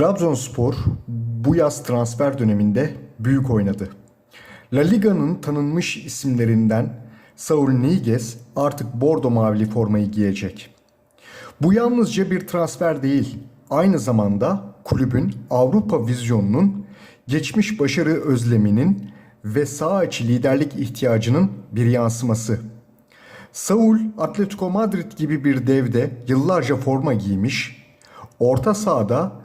Trabzonspor bu yaz transfer döneminde büyük oynadı. La Liga'nın tanınmış isimlerinden Saul Niguez artık bordo mavili formayı giyecek. Bu yalnızca bir transfer değil, aynı zamanda kulübün Avrupa vizyonunun, geçmiş başarı özleminin ve sağ içi liderlik ihtiyacının bir yansıması. Saul, Atletico Madrid gibi bir devde yıllarca forma giymiş, orta sahada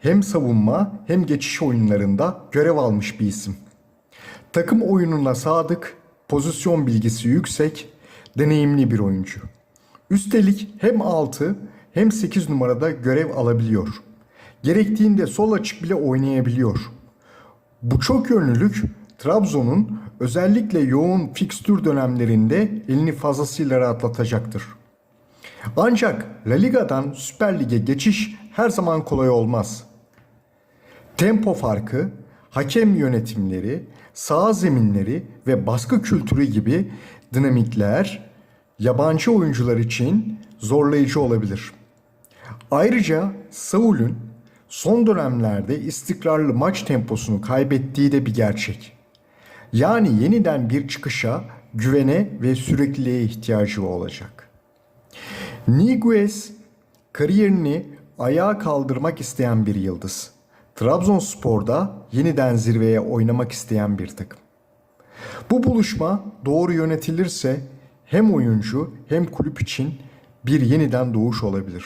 hem savunma hem geçiş oyunlarında görev almış bir isim. Takım oyununa sadık, pozisyon bilgisi yüksek, deneyimli bir oyuncu. Üstelik hem 6 hem 8 numarada görev alabiliyor. Gerektiğinde sol açık bile oynayabiliyor. Bu çok yönlülük Trabzon'un özellikle yoğun fikstür dönemlerinde elini fazlasıyla rahatlatacaktır. Ancak La Liga'dan Süper Lig'e geçiş her zaman kolay olmaz. Tempo farkı, hakem yönetimleri, saha zeminleri ve baskı kültürü gibi dinamikler yabancı oyuncular için zorlayıcı olabilir. Ayrıca Saul'ün son dönemlerde istikrarlı maç temposunu kaybettiği de bir gerçek. Yani yeniden bir çıkışa, güvene ve sürekliliğe ihtiyacı olacak. Niguez kariyerini ayağa kaldırmak isteyen bir yıldız. Trabzonspor'da yeniden zirveye oynamak isteyen bir takım. Bu buluşma doğru yönetilirse hem oyuncu hem kulüp için bir yeniden doğuş olabilir.